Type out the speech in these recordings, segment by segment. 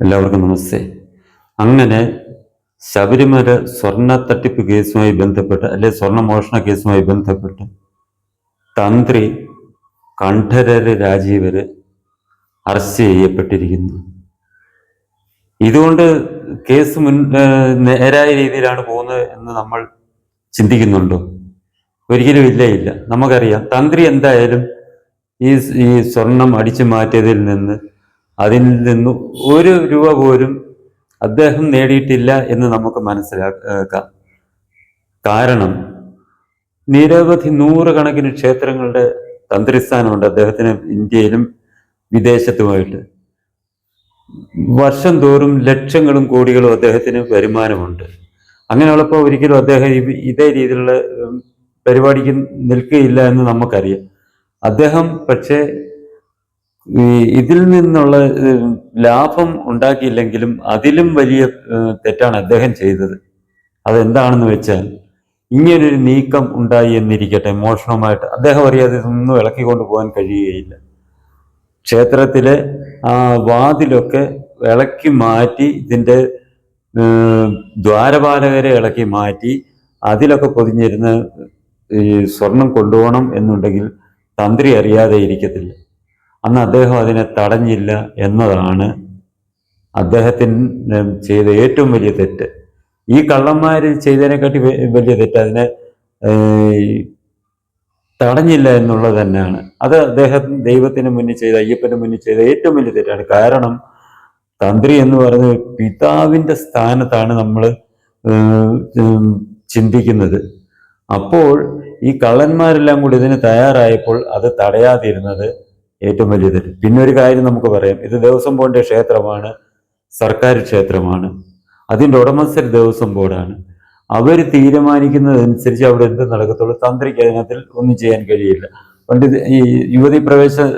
എല്ലാവർക്കും നമസ്തേ. അങ്ങനെ ശബരിമല സ്വർണ തട്ടിപ്പ് കേസുമായി ബന്ധപ്പെട്ട് അല്ലെ സ്വർണ മോഷണ കേസുമായി ബന്ധപ്പെട്ട് തന്ത്രി കണ്ഠരര് രാജീവര് അറസ്റ്റ് ചെയ്യപ്പെട്ടിരിക്കുന്നു. ഇതുകൊണ്ട് കേസ് മുൻ നേരായ രീതിയിലാണ് പോകുന്നത് എന്ന് നമ്മൾ ചിന്തിക്കുന്നുണ്ടോ? ഒരിക്കലും ഇല്ല ഇല്ല. നമുക്കറിയാം തന്ത്രി എന്തായാലും ഈ ഈ സ്വർണം അടിച്ചു മാറ്റിയതിൽ നിന്ന് അതിൽ നിന്ന് ഒരു രൂപ പോലും അദ്ദേഹം നേടിയിട്ടില്ല എന്ന് നമുക്ക് മനസ്സിലാക്കാം. കാരണം നിരവധി നൂറുകണക്കിന് ക്ഷേത്രങ്ങളുടെ തന്ത്രിസ്ഥാനമുണ്ട് അദ്ദേഹത്തിന് ഇന്ത്യയിലും വിദേശത്തുമായിട്ട്. വർഷം തോറും ലക്ഷങ്ങളും കോടികളും അദ്ദേഹത്തിന് വരുമാനമുണ്ട്. അങ്ങനെയുള്ളപ്പോൾ ഒരിക്കലും അദ്ദേഹം ഇതേ രീതിയിലുള്ള പരിപാടിക്ക് നിൽക്കുകയില്ല എന്ന് നമുക്കറിയാം. അദ്ദേഹം പക്ഷേ ഇതിൽ നിന്നുള്ള ലാഭം ഉണ്ടാക്കിയില്ലെങ്കിലും അതിലും വലിയ തെറ്റാണ് അദ്ദേഹം ചെയ്തത്. അതെന്താണെന്ന് വെച്ചാൽ ഇങ്ങനൊരു നീക്കം ഉണ്ടായി എന്നിരിക്കട്ടെ മോഷണമായിട്ട് അദ്ദേഹം അറിയാതെ ഇതൊന്നും ഇളക്കിക്കൊണ്ട് പോകാൻ കഴിയുകയില്ല. ക്ഷേത്രത്തിലെ ആ വാതിലൊക്കെ ഇളക്കി മാറ്റി ഇതിന്റെ ദ്വാരപാലകരെ ഇളക്കി മാറ്റി അതിലൊക്കെ പൊതിഞ്ഞിരുന്ന് ഈ സ്വർണം കൊണ്ടുപോകണം എന്നുണ്ടെങ്കിൽ തന്ത്രി അറിയാതെ ഇരിക്കത്തില്ല. അന്ന് അദ്ദേഹം അതിനെ തടഞ്ഞില്ല എന്നതാണ് അദ്ദേഹത്തിന് ചെയ്ത ഏറ്റവും വലിയ തെറ്റ്. ഈ കള്ളന്മാർ ചെയ്തതിനെക്കാട്ടി വലിയ തെറ്റ് അതിനെ തടഞ്ഞില്ല എന്നുള്ളത് തന്നെയാണ്. അത് അദ്ദേഹം ദൈവത്തിന് മുന്നിൽ ചെയ്ത അയ്യപ്പന് മുന്നിൽ ചെയ്ത ഏറ്റവും വലിയ തെറ്റാണ്. കാരണം തന്ത്രി എന്ന് പറയുന്നത് പിതാവിന്റെ സ്ഥാനത്താണ് നമ്മൾ ചിന്തിക്കുന്നത്. അപ്പോൾ ഈ കള്ളന്മാരെല്ലാം കൂടി ഇതിന് തയ്യാറായപ്പോൾ അത് തടയാതിരുന്നത് ഏറ്റവും വലിയ തെറ്റ്. പിന്നെ ഒരു കാര്യം നമുക്ക് പറയാം. ഇത് ദേവസ്വം ബോർഡിന്റെ ക്ഷേത്രമാണ് സർക്കാർ ക്ഷേത്രമാണ്. അതിന്റെ ഉടമസ്ഥർ ദേവസ്വം ബോർഡാണ്. അവർ തീരുമാനിക്കുന്നതനുസരിച്ച് അവിടെ എന്ത് നടക്കത്തുള്ളൂ? തന്ത്രിക്ക് അതിനകത്തിൽ ഒന്നും ചെയ്യാൻ കഴിയില്ല. പണ്ട് ഈ യുവതി പ്രവേശം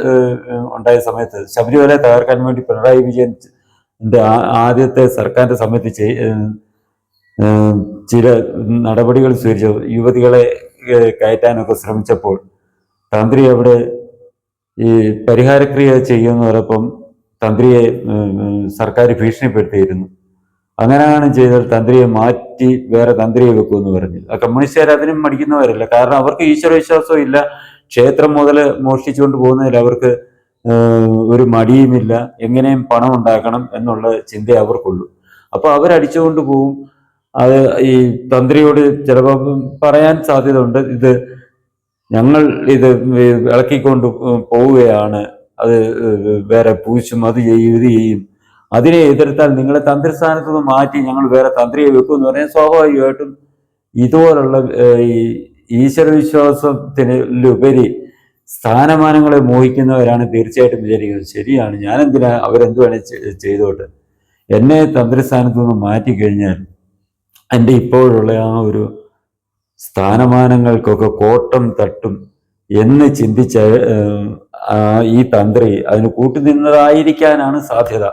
ഉണ്ടായ സമയത്ത് ശബരിമല തകർക്കാൻ വേണ്ടി പിണറായി വിജയൻ ആദ്യത്തെ സർക്കാരിന്റെ സമയത്ത് ചില നടപടികൾ സ്വീകരിച്ചു യുവതികളെ കയറ്റാനൊക്കെ ശ്രമിച്ചപ്പോൾ തന്ത്രി അവിടെ ഈ പരിഹാരക്രിയ ചെയ്യുമെന്ന് പറഞ്ഞപ്പം തന്ത്രിയെ സർക്കാർ ഭീഷണിപ്പെടുത്തിയിരുന്നു. അങ്ങനെയാണ് ചെയ്താൽ തന്ത്രിയെ മാറ്റി വേറെ തന്ത്രിയെ വെക്കുമെന്ന് പറഞ്ഞു. ആ കമ്മ്യൂണിസ്റ്റുകാർ അതിനും മടിക്കുന്നവരല്ല. കാരണം അവർക്ക് ഈശ്വര വിശ്വാസവും ഇല്ല. ക്ഷേത്രം മുതൽ മോഷ്ടിച്ചുകൊണ്ട് പോകുന്നതിൽ അവർക്ക് ഒരു മടിയുമില്ല. എങ്ങനെയും പണം ഉണ്ടാക്കണം എന്നുള്ള ചിന്ത അവർക്കുള്ളൂ. അപ്പൊ അവരടിച്ചുകൊണ്ട് പോവും അത് ഈ തന്ത്രിയോട് ചിലപ്പോൾ പറയാൻ സാധ്യതയുണ്ട്. ഇത് ഞങ്ങൾ ഇത് ഇളക്കിക്കൊണ്ട് പോവുകയാണ്. അത് വേറെ പൂശും അത് ചെയ്യും ഇത് ചെയ്യും. അതിനെ എതിർത്താൽ നിങ്ങളെ തന്ത്രിസ്ഥാനത്ത് നിന്ന് മാറ്റി ഞങ്ങൾ വേറെ തന്ത്രിയെ വെക്കും എന്ന് പറഞ്ഞാൽ സ്വാഭാവികമായിട്ടും ഇതുപോലുള്ള ഈ ഈശ്വരവിശ്വാസത്തിനുപരി സ്ഥാനമാനങ്ങളെ മോഹിക്കുന്നവരാണ് തീർച്ചയായിട്ടും വിചാരിക്കുന്നത്. ശരിയാണ്. ഞാൻ എന്തിനാ അവരെന്ത് വേണേ ചെ- ചെയ്തോട്ടെ. എന്നെ തന്ത്രിസ്ഥാനത്ത് നിന്ന് മാറ്റിക്കഴിഞ്ഞാൽ എന്റെ ഇപ്പോഴുള്ള ആ ഒരു സ്ഥാനമാനങ്ങൾക്കൊക്കെ കോട്ടം തട്ടും എന്ന് ചിന്തിച്ച ഈ തന്ത്രി അതിന് കൂട്ടുനിന്നതായിരിക്കാനാണ് സാധ്യത.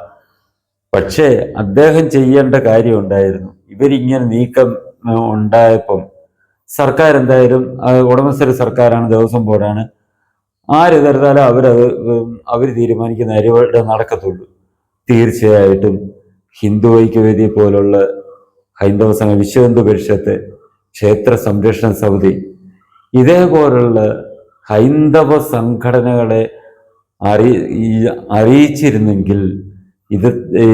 പക്ഷേ അദ്ദേഹം ചെയ്യേണ്ട കാര്യം ഉണ്ടായിരുന്നു. ഇവരിങ്ങനെ നീക്കം ഉണ്ടായപ്പം സർക്കാർ എന്തായാലും ഉടമസ്ഥര് സർക്കാരാണ് ദേവസ്വം ബോർഡാണ്. ആരെതിർത്താലും അവരത് അവർ തീരുമാനിക്കുന്ന അരിവടെ നടക്കത്തുള്ളൂ. തീർച്ചയായിട്ടും ഹിന്ദു ഐക്യവേദി പോലുള്ള ഹൈന്ദവ സംഘ വിശ്വ ഹിന്ദു പരിഷത്ത് ക്ഷേത്ര സംരക്ഷണ സമിതി. ഇതേപോലുള്ള ഹൈന്ദവ സംഘടനകളെ അറി അറിയിച്ചിരുന്നെങ്കിൽ ഇത്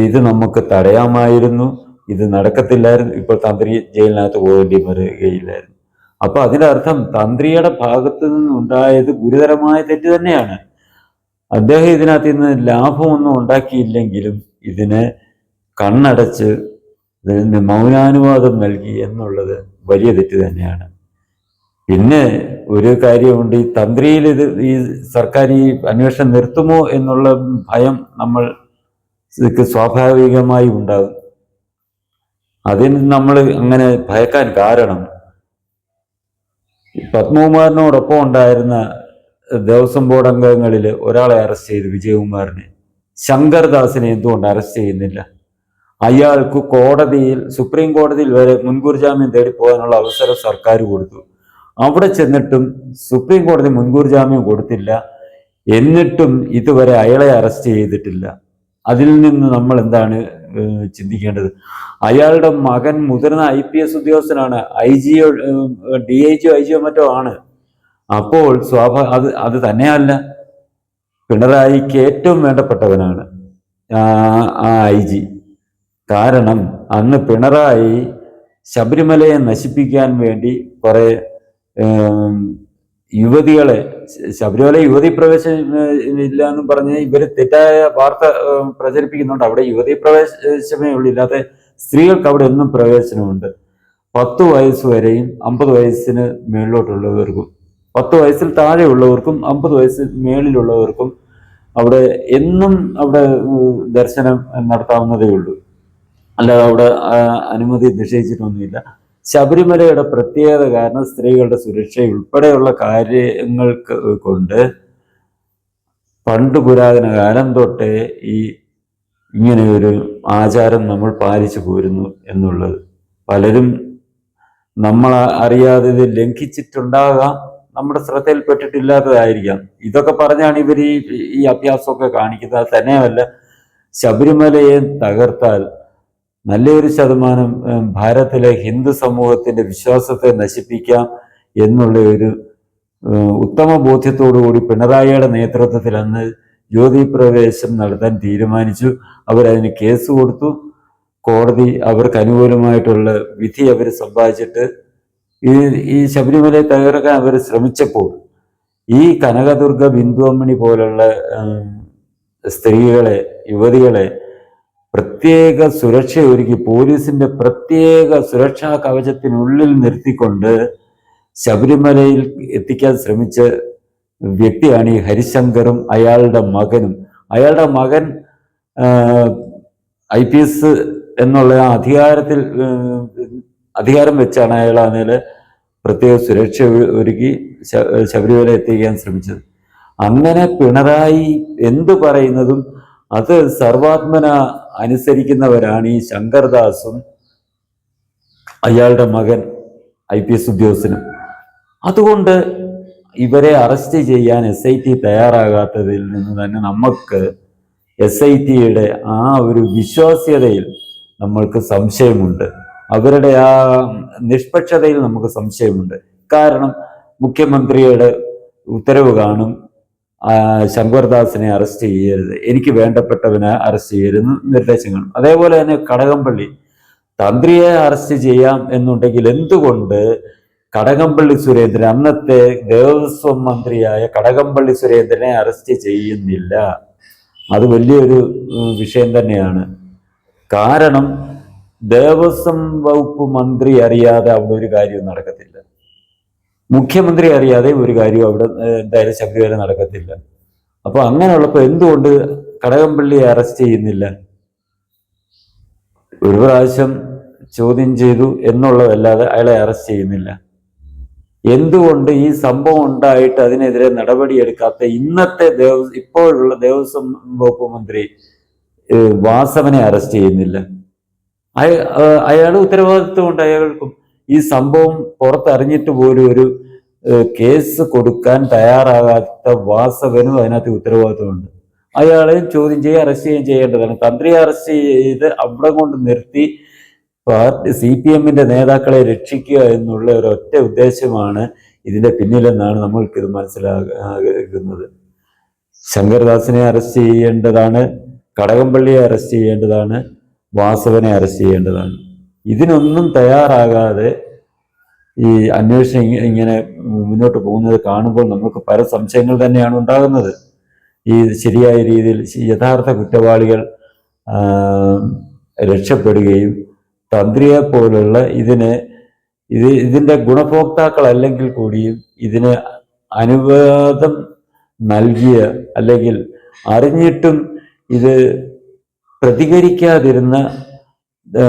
ഇത് നമുക്ക് തടയാമായിരുന്നു. ഇത് നടക്കത്തില്ലായിരുന്നു. ഇപ്പോൾ തന്ത്രി ജയിലിനകത്ത് പോകേണ്ടി വരികയില്ലായിരുന്നു. അപ്പോൾ അതിന്റെ അർത്ഥം തന്ത്രിയുടെ ഭാഗത്തു നിന്നുണ്ടായത് ഗുരുതരമായ തെറ്റ് തന്നെയാണ്. അദ്ദേഹം ഇതിനകത്ത് നിന്ന് ലാഭമൊന്നും ഉണ്ടാക്കിയില്ലെങ്കിലും ഇതിനെ കണ്ണടച്ച് ഇതിന് മൗനാനുവാദം നൽകി എന്നുള്ളത് വലിയ തെറ്റ് തന്നെയാണ്. പിന്നെ ഒരു കാര്യമുണ്ട് ഈ തന്ത്രിയിൽ ഇത് ഈ സർക്കാർ ഈ അന്വേഷണം നിർത്തുമോ എന്നുള്ള ഭയം നമ്മൾ സ്വാഭാവികമായി ഉണ്ടാകും. അതിന് നമ്മൾ അങ്ങനെ ഭയക്കാൻ കാരണം പത്മകുമാറിനോടൊപ്പം ഉണ്ടായിരുന്ന ദേവസ്വം ബോർഡ് അംഗങ്ങളിൽ ഒരാളെ അറസ്റ്റ് ചെയ്തു വിജയകുമാറിനെ. ശങ്കർദാസിനെ എന്തുകൊണ്ട് അറസ്റ്റ് ചെയ്യുന്നില്ല? അയാൾക്ക് കോടതിയിൽ സുപ്രീം കോടതിയിൽ വരെ മുൻകൂർ ജാമ്യം തേടി പോകാനുള്ള അവസരം സർക്കാർ കൊടുത്തു. അവിടെ ചെന്നിട്ടും സുപ്രീം കോടതി മുൻകൂർ ജാമ്യം കൊടുത്തില്ല. എന്നിട്ടും ഇതുവരെ അയാളെ അറസ്റ്റ് ചെയ്തിട്ടില്ല. അതിൽ നിന്ന് നമ്മൾ എന്താണ് ചിന്തിക്കേണ്ടത്? അയാളുടെ മകൻ മുതിർന്ന ഐ പി എസ് ഉദ്യോഗസ്ഥനാണ്. I Jio D I Jio I Jio മറ്റോ ആണ്. അപ്പോൾ സ്വാഭാവിക അത് അത് തന്നെയല്ല. പിണറായിക്ക് ഏറ്റവും വേണ്ടപ്പെട്ടവനാണ് ആ ആ ഐ ജി. കാരണം അന്ന് പിണറായി ശബരിമലയെ നശിപ്പിക്കാൻ വേണ്ടി കുറെ യുവതികളെ ശബരിമല യുവതി പ്രവേശനം ഇല്ല എന്ന് പറഞ്ഞ് ഇവർ തെറ്റായ വാർത്ത പ്രചരിപ്പിക്കുന്നുണ്ട്. അവിടെ യുവതി പ്രവേശമേ ഉള്ളൂ. ഇല്ലാതെ സ്ത്രീകൾക്ക് അവിടെ ഒന്നും പ്രവേശനമുണ്ട്. പത്ത് വയസ്സ് വരെയും അമ്പത് വയസ്സിന് മേളിലോട്ടുള്ളവർക്കും പത്ത് വയസ്സിൽ താഴെയുള്ളവർക്കും അമ്പത് വയസ്സിൽ മേളിലുള്ളവർക്കും അവിടെ എന്നും അവിടെ ദർശനം നടത്താവുന്നതേ ഉള്ളൂ. അല്ലാതെ അവിടെ അനുമതി നിഷേധിച്ചിട്ടൊന്നുമില്ല. ശബരിമലയുടെ പ്രത്യേകത കാരണം സ്ത്രീകളുടെ സുരക്ഷ ഉൾപ്പെടെയുള്ള കാര്യങ്ങൾക്ക് കൊണ്ട് പണ്ട് പുരാതന കാലം തൊട്ടേ ഈ ഇങ്ങനെ ഒരു ആചാരം നമ്മൾ പാലിച്ചു പോരുന്നു എന്നുള്ളത്. പലരും നമ്മൾ അറിയാതെ ഇത് ലംഘിച്ചിട്ടുണ്ടാകാം നമ്മുടെ ശ്രദ്ധയിൽപ്പെട്ടിട്ടില്ലാത്തതായിരിക്കാം. ഇതൊക്കെ പറഞ്ഞാണ് ഇവർ ഈ ഈ അഭ്യാസമൊക്കെ കാണിക്കുന്നത്. തന്നെയല്ല ശബരിമലയെ തകർത്താൽ നല്ലൊരു ശതമാനം ഭാരതത്തിലെ ഹിന്ദു സമൂഹത്തിന്റെ വിശ്വാസത്തെ നശിപ്പിക്കാം എന്നുള്ള ഒരു ഉത്തമ ബോധ്യത്തോടുകൂടി പിണറായിയുടെ നേതൃത്വത്തിൽ അന്ന് ജ്യോതി പ്രവേശം നടത്താൻ തീരുമാനിച്ചു. അവരതിന് കേസ് കൊടുത്തു. കോടതി അവർക്ക് അനുകൂലമായിട്ടുള്ള വിധി അവർ സമ്പാദിച്ചിട്ട് ഈ ഈ ശബരിമലയെ തകർക്കാൻ അവർ ശ്രമിച്ചപ്പോൾ ഈ കനകദുർഗ ബിന്ദുവമ്മണി പോലുള്ള സ്ത്രീകളെ യുവതികളെ പ്രത്യേക സുരക്ഷയൊരുക്കി പോലീസിന്റെ പ്രത്യേക സുരക്ഷാ കവചത്തിനുള്ളിൽ നിർത്തിക്കൊണ്ട് ശബരിമലയിൽ എത്തിക്കാൻ ശ്രമിച്ച വ്യക്തിയാണ് ഈ ഹരിശങ്കറും അയാളുടെ മകനും. അയാളുടെ മകൻ ഐ പി എസ് എന്നുള്ള ആ അധികാരത്തിൽ അധികാരം വെച്ചാണ് അയാൾ അതിൽ പ്രത്യേക സുരക്ഷ ഒരു- ഒരുക്കി ശബരിമല എത്തിക്കാൻ ശ്രമിച്ചത്. അങ്ങനെ പിണറായി എന്ത് പറയുന്നതും അത് സർവാത്മന അനുസരിക്കുന്നവരാണ് ഈ ശങ്കർദാസും അയാളുടെ മകൻ ഐ പി എസ് ഉദ്യോഗസ്ഥനും. അതുകൊണ്ട് ഇവരെ അറസ്റ്റ് ചെയ്യാൻ എസ് ഐ ടി തയ്യാറാകാത്തതിൽ നിന്ന് തന്നെ നമുക്ക് എസ് ഐ ടിയുടെ ആ ഒരു വിശ്വാസ്യതയിൽ നമ്മൾക്ക് സംശയമുണ്ട്. അവരുടെ ആ നിഷ്പക്ഷതയിൽ നമുക്ക് സംശയമുണ്ട്. കാരണം മുഖ്യമന്ത്രിയുടെ ഉത്തരവ് കാണും ശങ്കർദാസിനെ അറസ്റ്റ് ചെയ്യരുത്. എനിക്ക് വേണ്ടപ്പെട്ടവനെ അറസ്റ്റ് ചെയ്യരുത് നിർദ്ദേശങ്ങൾ. അതേപോലെ തന്നെ കടകംപള്ളി. തന്ത്രിയെ അറസ്റ്റ് ചെയ്യാം എന്നുണ്ടെങ്കിൽ എന്തുകൊണ്ട് കടകംപള്ളി സുരേന്ദ്രൻ അന്നത്തെ ദേവസ്വം മന്ത്രിയായ കടകംപള്ളി സുരേന്ദ്രനെ അറസ്റ്റ് ചെയ്യുന്നില്ല? അത് വലിയൊരു വിഷയം തന്നെയാണ്. കാരണം ദേവസ്വം വകുപ്പ് മന്ത്രി അറിയാതെ അവിടെ ഒരു കാര്യവും നടക്കത്തില്ല. മുഖ്യമന്ത്രി അറിയാതെ ഒരു കാര്യവും അവിടെ എന്തായാലും ശബരിമല നടക്കത്തില്ല. അപ്പൊ അങ്ങനെയുള്ളപ്പോൾ എന്തുകൊണ്ട് കടകംപള്ളിയെ അറസ്റ്റ് ചെയ്യുന്നില്ല? ഒരു പ്രാവശ്യം ചോദ്യം ചെയ്തു എന്നുള്ളതല്ലാതെ അയാളെ അറസ്റ്റ് ചെയ്യുന്നില്ല. എന്തുകൊണ്ട് ഈ സംഭവം ഉണ്ടായിട്ട് അതിനെതിരെ നടപടിയെടുക്കാത്ത ഇന്നത്തെ ദേവ ഇപ്പോഴുള്ള ദേവസ്വം വകുപ്പ് മന്ത്രി വാസവനെ അറസ്റ്റ് ചെയ്യുന്നില്ല? അയാൾ ഉത്തരവാദിത്വം അയാൾ ഉത്തരവാദിത്വമുണ്ട് അയാൾക്കും. ഈ സംഭവം പുറത്തറിഞ്ഞിട്ട് പോലും ഒരു കേസ് കൊടുക്കാൻ തയ്യാറാകാത്ത വാസവനും അതിനകത്ത് ഉത്തരവാദിത്വമുണ്ട്. അയാളെ ചോദ്യം ചെയ്യുക അറസ്റ്റ് ചെയ്യുകയും ചെയ്യേണ്ടതാണ്. തന്ത്രിയെ അറസ്റ്റ് ചെയ്ത് അവിടെ കൊണ്ട് നിർത്തി പാർട്ടി സി പി എമ്മിന്റെ നേതാക്കളെ രക്ഷിക്കുക എന്നുള്ള ഒരു ഒറ്റ ഉദ്ദേശമാണ് ഇതിന്റെ പിന്നിലെന്നാണ് നമ്മൾക്കിത് മനസ്സിലാകുന്നത്. ശങ്കർദാസിനെ അറസ്റ്റ് ചെയ്യേണ്ടതാണ് കടകംപള്ളിയെ അറസ്റ്റ് ചെയ്യേണ്ടതാണ് വാസവനെ അറസ്റ്റ് ചെയ്യേണ്ടതാണ്. ഇതിനൊന്നും തയ്യാറാകാതെ ഈ അന്വേഷണം ഇങ്ങ- ഇങ്ങനെ മുന്നോട്ട് പോകുന്നത് കാണുമ്പോൾ നമുക്ക് പല സംശയങ്ങൾ തന്നെയാണ് ഉണ്ടാകുന്നത്. ഈ ശരിയായ രീതിയിൽ യഥാർത്ഥ കുറ്റവാളികൾ രക്ഷപ്പെടുകയും തന്ത്രിയെ പോലുള്ള ഇതിനെ ഇത് ഇതിന്റെ ഗുണഭോക്താക്കൾ അല്ലെങ്കിൽ കൂടിയും ഇതിന് അനുവാദം നൽകിയ അല്ലെങ്കിൽ അറിഞ്ഞിട്ടും ഇത് പ്രതികരിക്കാതിരുന്ന ആ,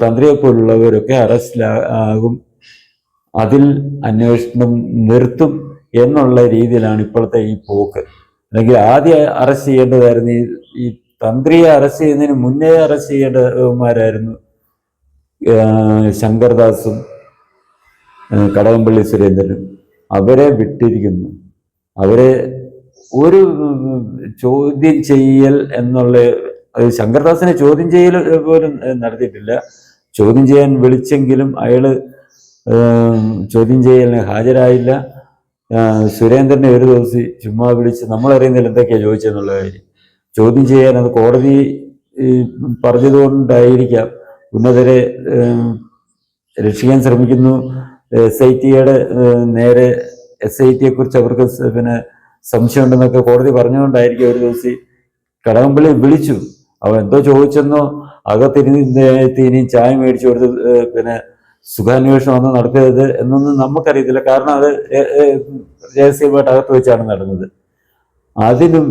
തന്ത്രിയെ പോലുള്ളവരൊക്കെ അറസ്റ്റിലാകും അതിൽ അന്വേഷണം നിർത്തും എന്നുള്ള രീതിയിലാണ് ഇപ്പോഴത്തെ ഈ പോക്ക്. അല്ലെങ്കിൽ ആദ്യം അറസ്റ്റ് ചെയ്യേണ്ടതായിരുന്നു. ഈ തന്ത്രിയെ അറസ്റ്റ് ചെയ്യുന്നതിന് മുന്നേ അറസ്റ്റ് ചെയ്യേണ്ടവന്മാരായിരുന്നു ശങ്കർദാസും കടകംപള്ളി സുരേന്ദ്രനും. അവരെ വിട്ടിരിക്കുന്നു. അവരെ ഒരു ചോദ്യം ചെയ്യൽ എന്നുള്ള ശങ്കർദാസിനെ ചോദ്യം ചെയ്യൽ പോലും നടത്തിയിട്ടില്ല. ചോദ്യം ചെയ്യാൻ വിളിച്ചെങ്കിലും അയാൾ ചോദ്യം ചെയ്യലിന് ഹാജരായില്ല. സുരേന്ദ്രനെ ഒരു ദിവസം ചുമ്മാ വിളിച്ച് നമ്മളറിയുന്നില്ല എന്തൊക്കെയാണ് ചോദിച്ചതെന്നുള്ള കാര്യം. ചോദ്യം ചെയ്യാൻ അത് കോടതി പറഞ്ഞതുകൊണ്ടായിരിക്കാം. ഉന്നതരെ രക്ഷിക്കാൻ ശ്രമിക്കുന്നു. എസ് ഐ ടിയുടെ നേരെ എസ് ഐ ടിയെ കുറിച്ച് അവർക്ക് പിന്നെ സംശയമുണ്ടെന്നൊക്കെ കോടതി പറഞ്ഞുകൊണ്ടായിരിക്കും ഒരു ദിവസം കടകംപള്ളി വിളിച്ചു. അവൻ എന്തോ ചോദിച്ചെന്നോ അകത്തിരുന്ന് ഇനിയും ചായ മേടിച്ചു കൊടുത്ത് പിന്നെ സുഖാന്വേഷണം ഒന്നും നടത്തിയത് എന്നൊന്നും നമുക്കറിയത്തില്ല. കാരണം അത് രഹസ്യമായിട്ട് അകത്ത് വെച്ചാണ് നടന്നത്. അതിനും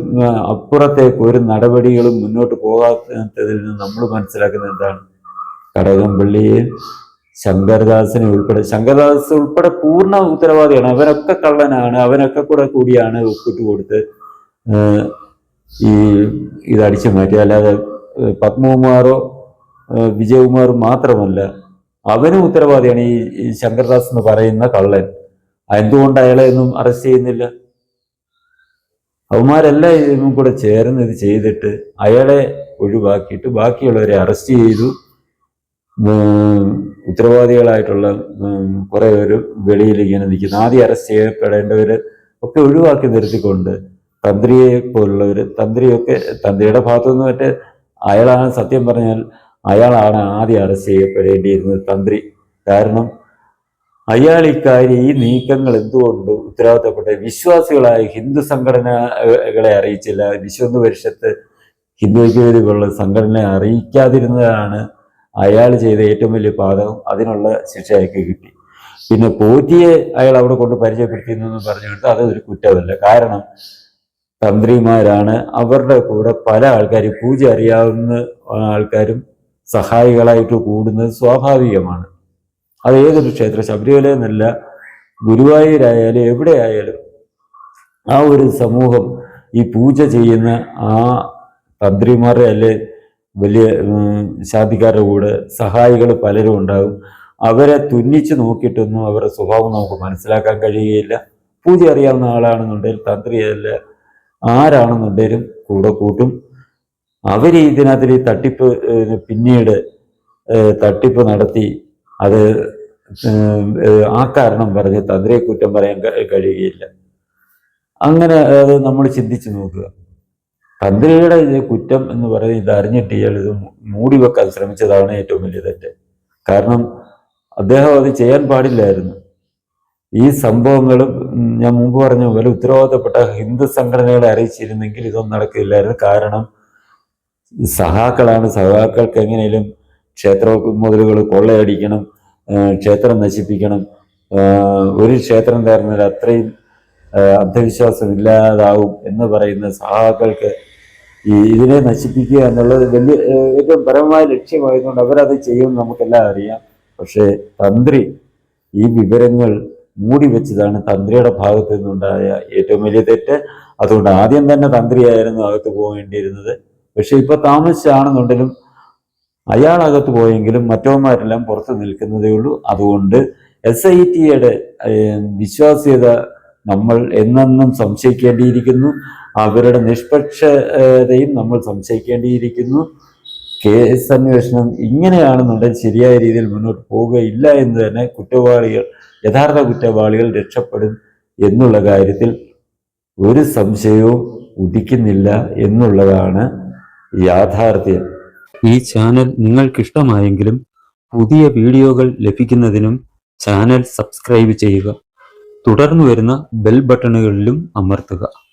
അപ്പുറത്തേക്ക് ഒരു നടപടികളും മുന്നോട്ട് പോകാത്തതിൽ നിന്ന് നമ്മൾ മനസ്സിലാക്കുന്നത് എന്താണ്? കടകംപള്ളിയെ ശങ്കർദാസിനെ ഉൾപ്പെടെ ശങ്കർദാസ് ഉൾപ്പെടെ പൂർണ ഉത്തരവാദിയാണ്. അവനൊക്കെ കള്ളനാണ് അവനൊക്കെ കൂടെ കൂടിയാണ് ഒപ്പിട്ട് കൊടുത്ത് ഈ ഇത് അടിച്ചു മാറ്റി. അല്ലാതെ പത്മകുമാറോ വിജയകുമാറും മാത്രമല്ല അവനും ഉത്തരവാദിയാണ് ഈ ശങ്കർദാസ് എന്ന് പറയുന്ന കള്ളൻ. എന്തുകൊണ്ട് അയാളെ ഒന്നും അറസ്റ്റ് ചെയ്യുന്നില്ല? അവന്മാരെല്ലാം ഇതും കൂടെ ചേർന്ന് ഇത് ചെയ്തിട്ട് അയാളെ ഒഴിവാക്കിയിട്ട് ബാക്കിയുള്ളവരെ അറസ്റ്റ് ചെയ്തു. ഉത്തരവാദികളായിട്ടുള്ള കുറേ പേര് വെളിയിൽ ഇങ്ങനെ നിൽക്കുന്നു. ആദ്യം അറസ്റ്റ് ചെയ്യപ്പെടേണ്ടവര് ഒക്കെ ഒഴിവാക്കി നിർത്തിക്കൊണ്ട് തന്ത്രിയെ പോലുള്ളവര് തന്ത്രിയൊക്കെ തന്ത്രിയുടെ ഭാഗത്തുനിന്ന് മറ്റേ അയാളാണ് സത്യം പറഞ്ഞാൽ അയാളാണ് ആദ്യം അറസ്റ്റ് ചെയ്യപ്പെടേണ്ടിയിരുന്നത് തന്ത്രി. കാരണം അയാൾ ഇക്കാര്യം ഈ നീക്കങ്ങൾ എന്തുകൊണ്ട് ഉത്തരവാദിത്തപ്പെട്ട വിശ്വാസികളായ ഹിന്ദു സംഘടനകളെ അറിയിച്ചില്ല? വിശ്വന്ത് പരിഷത്ത് ഹിന്ദു സംഘടനയെ അറിയിക്കാതിരുന്നതാണ് അയാൾ ചെയ്ത ഏറ്റവും വലിയ പാതകം അതിനുള്ള ശിക്ഷ അയാൾക്ക് കിട്ടി. പിന്നെ പോറ്റിയെ അയാൾ അവിടെ കൊണ്ട് പരിചയപ്പെടുത്തിയെന്ന് പറഞ്ഞുകൊണ്ട് അത് ഒരു കുറ്റമല്ല. കാരണം തന്ത്രിമാരാണ്. അവരുടെ കൂടെ പല ആൾക്കാരും പൂജ അറിയാവുന്ന ആൾക്കാരും സഹായികളായിട്ട് കൂടുന്നത് സ്വാഭാവികമാണ്. അത് ഏതൊരു ക്ഷേത്ര ശബരിമല എന്നല്ല ഗുരുവായൂരായാലും എവിടെയായാലും ആ ഒരു സമൂഹം ഈ പൂജ ചെയ്യുന്ന ആ തന്ത്രിമാരുടെ അല്ലെ വലിയ ശാദിക്കാരുടെ കൂടെ സഹായികൾ പലരും ഉണ്ടാകും. അവരെ തുന്നിച്ച് നോക്കിയിട്ടൊന്നും അവരുടെ സ്വഭാവം നമുക്ക് മനസ്സിലാക്കാൻ കഴിയുകയില്ല. പൂജ അറിയാവുന്ന ആളാണെന്നുണ്ടെങ്കിൽ തന്ത്രിയല്ല ആരാണെന്നുണ്ടെങ്കിലും കൂടെ കൂട്ടും. അവർ ഇതിനകത്തിൽ തട്ടിപ്പ് പിന്നീട് തട്ടിപ്പ് നടത്തി അത് ആ കാരണം പറഞ്ഞ് തന്ത്രിയെ കുറ്റം പറയാൻ കഴിയുകയില്ല. അങ്ങനെ അത് നമ്മൾ ചിന്തിച്ചു നോക്കുക. തന്ത്രിയുടെ കുറ്റം എന്ന് പറയുന്നത് ഇത് അറിഞ്ഞിട്ട് ഇയാൾ ഇത് മൂടി വെക്കാൻ ശ്രമിച്ചതാണ് ഏറ്റവും വലിയ തെറ്റ്. കാരണം അദ്ദേഹം അത് ചെയ്യാൻ പാടില്ലായിരുന്നു. ഈ സംഭവങ്ങൾ ഞാൻ മുമ്പ് പറഞ്ഞ പോലെ ഉത്തരവാദിത്തപ്പെട്ട ഹിന്ദു സംഘടനകളെ അറിയിച്ചിരുന്നെങ്കിൽ ഇതൊന്നും നടക്കില്ലായിരുന്നു. കാരണം സഹാക്കളാണ്. സഹാക്കൾക്ക് എങ്ങനെയും ക്ഷേത്ര മുതലുകൾ കൊള്ളയടിക്കണം ക്ഷേത്രം നശിപ്പിക്കണം. ഒരു ക്ഷേത്രം തരുന്നതിൽ അത്രയും അന്ധവിശ്വാസം ഇല്ലാതാവും എന്ന് പറയുന്ന സഹാക്കൾക്ക് ഈ ഇതിനെ നശിപ്പിക്കുക എന്നുള്ളത് വലിയ ഏറ്റവും പരമമായ ലക്ഷ്യമായതുകൊണ്ട് അവരത് ചെയ്യുമെന്ന് നമുക്കെല്ലാം അറിയാം. പക്ഷേ തന്ത്രി ഈ വിവരങ്ങൾ മൂടി വെച്ചതാണ് തന്ത്രിയുടെ ഭാഗത്തു നിന്നുണ്ടായ ഏറ്റവും വലിയ തെറ്റ്. അതുകൊണ്ട് ആദ്യം തന്നെ തന്ത്രിയായിരുന്നു അകത്ത് പോകേണ്ടിയിരുന്നത്. പക്ഷെ ഇപ്പൊ താമസിച്ചാണെന്നുണ്ടെങ്കിലും അയാളകത്ത് പോയെങ്കിലും മറ്റവന്മാരെല്ലാം പുറത്ത് നിൽക്കുന്നതേ ഉള്ളൂ. അതുകൊണ്ട് എസ് ഐ ടിയുടെ വിശ്വാസ്യത നമ്മൾ എന്നെന്നും സംശയിക്കേണ്ടിയിരിക്കുന്നു. അവരുടെ നിഷ്പക്ഷതയും നമ്മൾ സംശയിക്കേണ്ടിയിരിക്കുന്നു. കേസ് അന്വേഷണം ഇങ്ങനെയാണെന്നുണ്ടെങ്കിൽ ശരിയായ രീതിയിൽ മുന്നോട്ട് പോവുകയില്ല എന്ന് തന്നെ കുറ്റവാളികൾ യഥാർത്ഥ കുറ്റവാളികൾ രക്ഷപ്പെടും എന്നുള്ള കാര്യത്തിൽ ഒരു സംശയവും ഉദിക്കുന്നില്ല എന്നുള്ളതാണ് യാഥാർത്ഥ്യം. ഈ ചാനൽ നിങ്ങൾക്കിഷ്ടമായെങ്കിലും പുതിയ വീഡിയോകൾ ലഭിക്കുന്നതിനും ചാനൽ സബ്സ്ക്രൈബ് ചെയ്യുക. തുടർന്നു വരുന്ന ബെൽ ബട്ടണുകളിലും അമർത്തുക.